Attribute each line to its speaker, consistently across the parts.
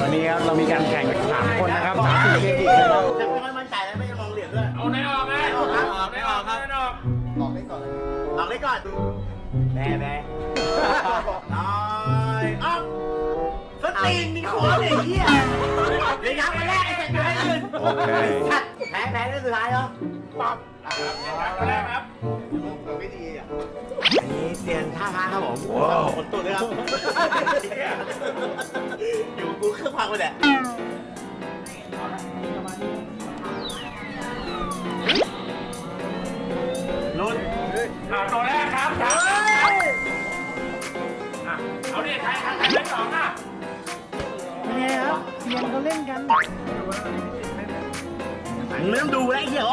Speaker 1: วันนี้ครับเรามีการแข่งสามคนนะครับสามสิบเครดิตนะครับ
Speaker 2: จะไม่ค่อยมั่นใจแล้วไม่จะมองเหรียญด้วย
Speaker 3: เอาไหนออกไง
Speaker 2: ออกครับออก
Speaker 3: ไหน
Speaker 2: ไม่
Speaker 3: อ
Speaker 2: อ
Speaker 3: อ
Speaker 2: อกก
Speaker 3: ค
Speaker 2: ค
Speaker 3: รั
Speaker 2: รั
Speaker 3: บบไหนออก
Speaker 2: ออกได้ก่อนออกได้ก่อนแม่แม่น้อยออกสตีนมีหัวเลยเฮียเดี๋ยวยักมาแรกไอ้แข่งให้อื่น
Speaker 1: โอเค
Speaker 2: แพ้แพ้ได้สุดท้ายเหรอ
Speaker 3: ปั๊บครับแรกครับ
Speaker 2: ไม่ดีอะอันนี้เซียนท่าพระครับผมขนตัวด้วยครับอยู่กูเครื่องพังไปแหละ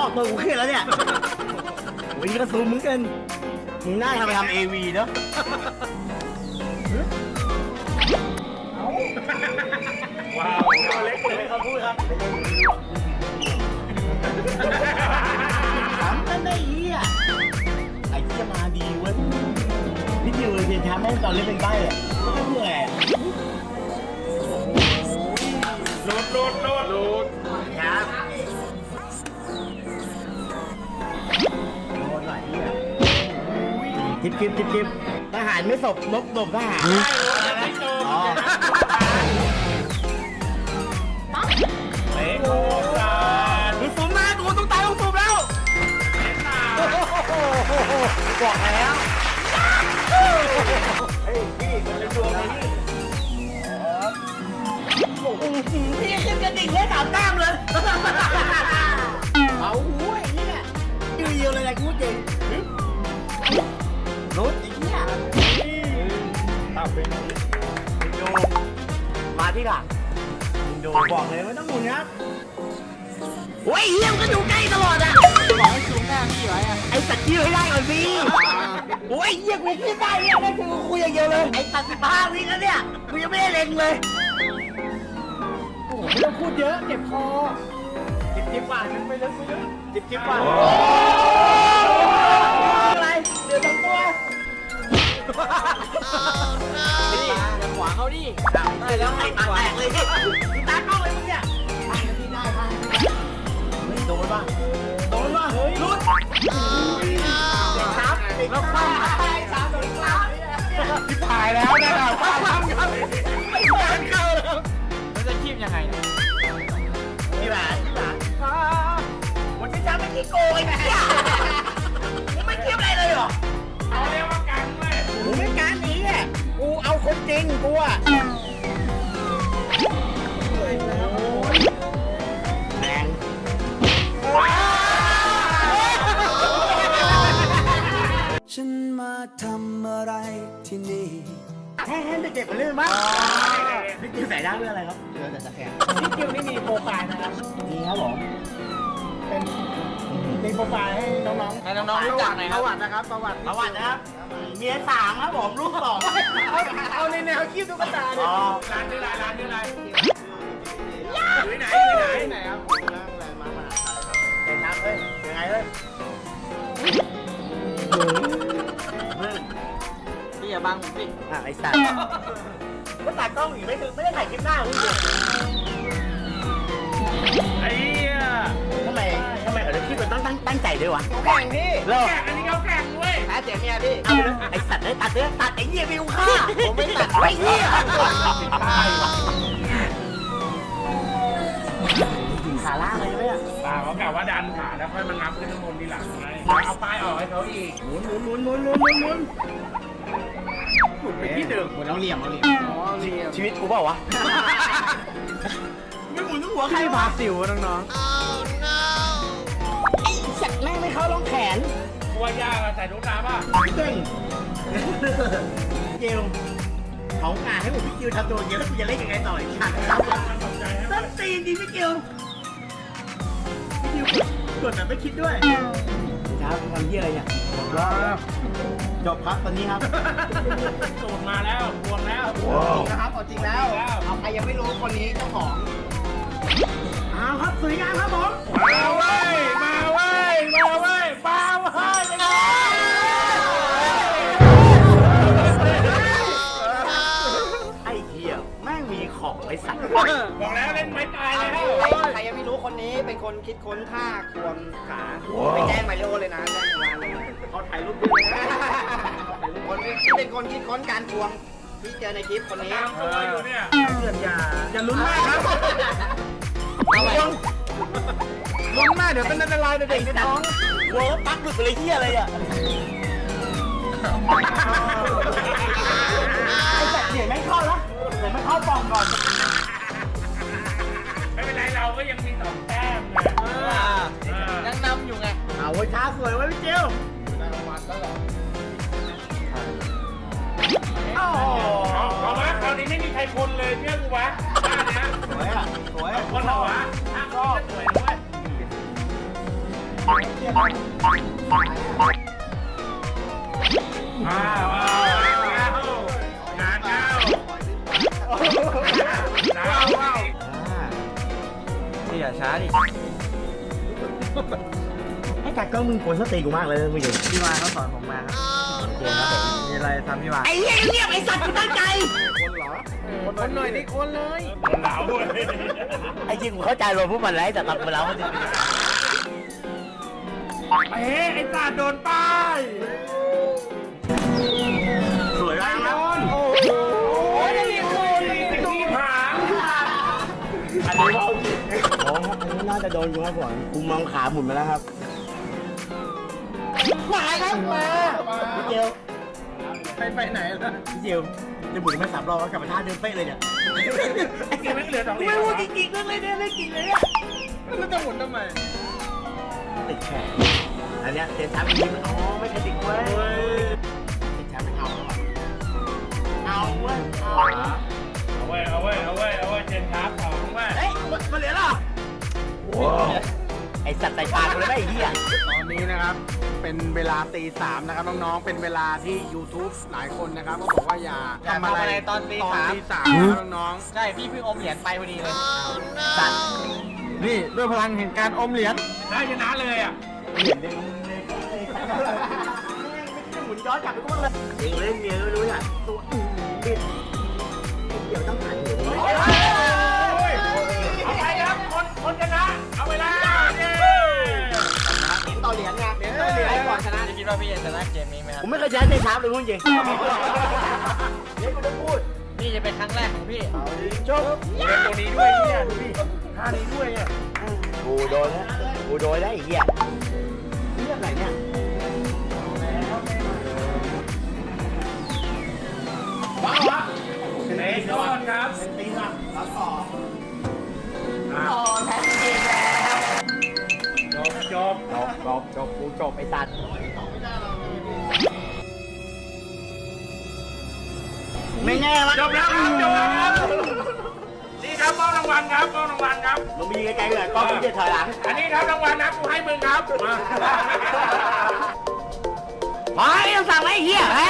Speaker 3: อ้เหี้
Speaker 2: ยออกตัวกูเครียดแล้วเนี่ยวิ่งกระซูมมึงกันมึงน่าทำไปทำเอวีเนาะ
Speaker 3: ว้าวเอาเล็กเลย
Speaker 2: เขาพูดครับถามกันได้เหี้ยไอ้เหี้ยมาดีเว้ยพี่ดิวเลยเพียนช้าแม่งตอนเล่นเป็นใบ้อะไม่เหนื่อยอะ
Speaker 3: หลุดหลุดหลุดหลุด
Speaker 2: จิบจิบจิบจิบทหารไม่ศพลบศพทหาร
Speaker 3: ไม่โดน
Speaker 2: อ๋อ
Speaker 3: เตะโคตร
Speaker 2: มึงสูมมากูต้องตายต้องสูมแล้ว
Speaker 3: เล่นหนา
Speaker 2: บอกแล้วเฮ้ยพี่มันเป็นดวงเลยพี่โอ้โหพี่ขึ้นกระดิ่งเลยสามแต้ม
Speaker 3: ตับเป็น
Speaker 2: ดูมาที่หลังดูบอกเลยว่าต้องหมุนครับโอ้ยเยี่ยมก็อยู่ใกล้ตลอดอะ
Speaker 1: บอกให้ซูมหน้าพี่ไว้อะ
Speaker 2: ไอ้สัตว์ยืดให้ได้ก่อนสิโอ้ยเยี่ยกูคิดได้เยี่ยนั่นคือกูคุยอย่างเดียวเลยไอ้ตัดสิบห้าวิแล้วเนี่ยกูยังไม่ได้เล็งเลย
Speaker 1: โอ้โหไม่ต้องพูดเยอะเจ็บคอ
Speaker 2: จิบจิบกว่าจิบไปลึกไปลึกจิบจิบกว่าอะไรเดี๋ยวสองตัว
Speaker 1: นี่ขวาเขาดิ
Speaker 2: ได้แล้วไอ้ตาแตกเลยพี่ตากล้องเลยมึงเนี่ยพี่ได้ค่ะเฮ้ยโดนป่ะโดนป่ะเฮ้ยรุดเด็กครับเด็กครับสามโดนครับ
Speaker 1: ที่ถ่ายแล้วนะครับ
Speaker 2: ทำครับไม่แพ้เข้าแล้ว
Speaker 1: มันจะคีบยังไงนี่ย
Speaker 2: พี่หวานพี่หวานวันที่จะไม่ขี้โกงไอ้เนี่ย ทำ
Speaker 4: อะไรที่นี่
Speaker 2: แห้งๆเด็กๆมันเล่นมั้งพี่กิวใส่ได้เรื่องอะไรครับเรือแต่ตะแคง
Speaker 1: พี่คิวนี่มีโปรไฟล์นะครับ
Speaker 2: นี่ครับผม
Speaker 1: เป็นมีโปรไฟล์ให้น้องๆให้น้องๆรู้จักหน่อยครับประวัตินะครับประวัติ
Speaker 2: ประวัตินะครับเมียสามครับผมลูกสอง
Speaker 1: เอาเอาในแนวคีบตุ๊กตาดิ
Speaker 2: อ๋อ
Speaker 3: ร้านชื่ออะไรร้านชื่ออะไรอยู่ที่ไหนอยู่ที่ไหน
Speaker 1: ที่ไหนครับ
Speaker 2: เป็นน้ำเฮ้ยยังไงเฮ้ย
Speaker 1: พี่อย่า บังผมสิ
Speaker 2: อะไอ้สัตว์ก็ตากล้องอยู่ไม่ถึงไม่ได้ถ่ายคลิปหน้าคุณดู
Speaker 3: ไอ้เหี้ย
Speaker 2: ทำไมทำไมเออคลิปมันต้องตั้งตั้งใจด้วยวะ
Speaker 1: แข่งพี่
Speaker 2: เลิก
Speaker 3: แข่งอันนี้เขาแข่งเว้ย
Speaker 1: แพ้เสียเมียพี่
Speaker 2: เอาเลยไอ้สัตว์ได้ตัดเลยตัดไอ้เหี้ยวิวฆ่าผมไม่ตัดไอ้เหี้ยกินขาล่างเลยไหมอะ
Speaker 3: ป่าเขากล่าวว่าดันขาแล้วค่อยมางับขึ้นข้างบนทีหลังไงเอาป้ายออกให้เขาอีก
Speaker 2: หมุนหมุนหมุนหมุนหมุนหมุน หมุนที่เดิม
Speaker 1: หมดเอาเหลี่ยมเอาเหลี่ยมอ๋อเหลี่ยม
Speaker 2: ชีวิตกูเปล่าวะ ไม่หมุนทั้งหัวใคร
Speaker 1: บาสิวน้อง
Speaker 2: ไอ้สัตว์แม่งไม่เข้าร่องแขน
Speaker 3: กลัวยากอะใส่ลูกตาป่ะ
Speaker 2: เก่งเกลเขางานให้ผมพี่กิวทำตัวเยอะแล้วกูจะเล่นยังไงต่ออีกครั้ง
Speaker 3: มันต้
Speaker 2: นตีนจริพี่กิวพี่กิวกดแบบไม่คิดด้วยครับทำเยี่ยอะไรเนี่ย จบแล้วจบครับตอนนี้ครับ
Speaker 3: สูตรมาแล้วบวงแล้ว
Speaker 1: ๆนะครับเอาจริงแล้ว
Speaker 3: แล้ว
Speaker 1: เอาใครยังไม่รู้คนนี้เจ้าของ
Speaker 2: อ้าวครับสวยงามครับผม
Speaker 3: มาเว้ย มาเว้ย มาเว้ย มาเว้ยเป็นไง
Speaker 2: ไอ้เหี้ยแม่งมีของไอ้สัตว์
Speaker 3: บอกแล้วเล่นไม้ตายแล้ว
Speaker 2: ใครยังไม่รู้คนนี้เป็นคนคิดค้นท่าควงขาไปแจ้งมาริโอเลยนะแจ้งมาเลยเขา ถ่ายรูปด้วยนะคนที่เป็นคนคิดค้นการควงที่เจอในคลิปคนนี้
Speaker 3: ตามตัวอยู่เนี่ย
Speaker 1: เพื่อนอย่าอย่าลุ้นมากครับ
Speaker 2: เอาไว้
Speaker 1: ลุ้นมากเดี๋ยวเป็นอันตรายเด็กในท้อง
Speaker 2: เวิร์กปักหลุดไปเลยที่อะไรอะไอ้จัดเสียงไม่เข้าแล้วเสียงไม่เข้าปองก่อน
Speaker 3: ไม่เป็นไรเราก็ยังมีสองแต้มนะ
Speaker 2: ยังนำอยู่ไง
Speaker 1: เอาไว้ช้าสวยไว้พี่เจียว
Speaker 3: เอาเอาวะคราวนี้ไม่มีใครคนเลยเชื่อกูวะบ้านเนี้ย
Speaker 2: สวยอะ สวย
Speaker 3: เอาคนเหรอวะถ้าชอบสวยด้วยอ้าวอ้าวอ้าวงานเข้าว้าวว้าว
Speaker 2: นี่อย่าช้าดิ กัดกล้องมึงกวนสติกูมากเลยมึงอยู่
Speaker 1: พี่มาเขาสอนผมมาครับเก่งครับผมมีอะไรทำพี่มา
Speaker 2: ไอ้เหี้ยเงียบไอ้สัตว์กูตั้งใจ
Speaker 1: คนเหรอคนหน่อยดิคนเลย
Speaker 3: หนาวด้วย
Speaker 2: ไอ้จริงกูเข้าใจรวมพวกมันแล้วแต่ตอนกูแล้วมันจะ
Speaker 3: เอ๊ะไอ้ตาโดนป้าย
Speaker 2: สวยมากครับ
Speaker 3: โอ้โหนี่คุณดูผาง
Speaker 2: อันนี้ว่าโอ้อันนี้น่าจะโดนกูครับผมกูมองขาหมุนมาแล้วครับ มาครับมาพี่เจียว
Speaker 1: ไปไปไหนล่ะ
Speaker 2: พี่เจียวจะหมุนไม่สามรอบแล้วกลับมาท่าเดินเป๊ะเลยเนี่ย
Speaker 3: ไอ้กินไม่เหลือสองเหรียญ
Speaker 2: ไม่พูดจริงๆเรื่องเลยเนี่ยเรื่องจริงเลยเนี่ย
Speaker 1: แล้วจะหมุนทำไม
Speaker 2: ติดแขนอันเนี้ยเตะช้าอีกมันอ๋อไม่เคยติดเว้ยติดช้าไม่เอาเอาเว้ยเอา
Speaker 3: เอาไว้เอาไว้เอาไว้เอาไว้เจนทับของไว้
Speaker 2: เฮ้ยมาเหลือหรอ ไอสัตว์ใส่ปากเลยไม่ไอ้เหี้ย
Speaker 1: ตอนนี้นะครับ เป็นเวลาตีสามนะครับน้องๆ เป็นเวลาที่ YouTube หลายคนนะครับก็บอกว่าอย่า
Speaker 2: อย่าทำอะไรตอนตี
Speaker 1: ตอน
Speaker 2: สาม
Speaker 1: ตีสามนะครับน้อง
Speaker 2: ใช่ พี่เพิ่งอมเหรียญไปพอดีเลยสัตว์
Speaker 1: ๆนี่ด้วยพลังแห่งการอมเหรียญ
Speaker 3: ได้ชนะเลยอะ
Speaker 2: เหรียญเด้งเด้งหมุนย้อนกลับไปก็มันเลยเองเล่นเมียไม่รู้เนี่ยตัวบิดเดี๋ยวต้องหันหัว ชนะ
Speaker 5: คิดว่าพี่จะชนะเกมนี้ไหมครับ
Speaker 2: ผมไม่เคยชนะในชาร์ปเลยพูดจริงเดี๋ยวกูจะพูด
Speaker 5: นี่จะเป็นครั้งแรกของพี่
Speaker 2: จบ
Speaker 3: เล่นตัวนี้ด้วยเนี่ยดูดิท่านี้ด้วยเนี่ย
Speaker 2: กูโดนแล้วกูโดนแล้วไอ้เหี้ยเรื่องอะไรเนี่ย
Speaker 3: เตะก่อนครับ
Speaker 2: ตีหลังแล้วต่อ
Speaker 3: อะ
Speaker 2: ต่อแพ้เองแล้ว
Speaker 3: จ บจบ
Speaker 2: จบจบจบกูจบไอ้สัตว์ไม่แน่วะ
Speaker 3: จบแล้วครับจบแล้วครับนี่ครับมอบรางวัลครับมอบรางวัลครับ
Speaker 2: มึงมีไกลๆเลยกล้องมึงจะถอยหลัง
Speaker 3: อันนี้ครับรางวัลนะกูให้มึงครับมา
Speaker 2: มาไม่ต้องสั่งไอ้เหี้ยแพ้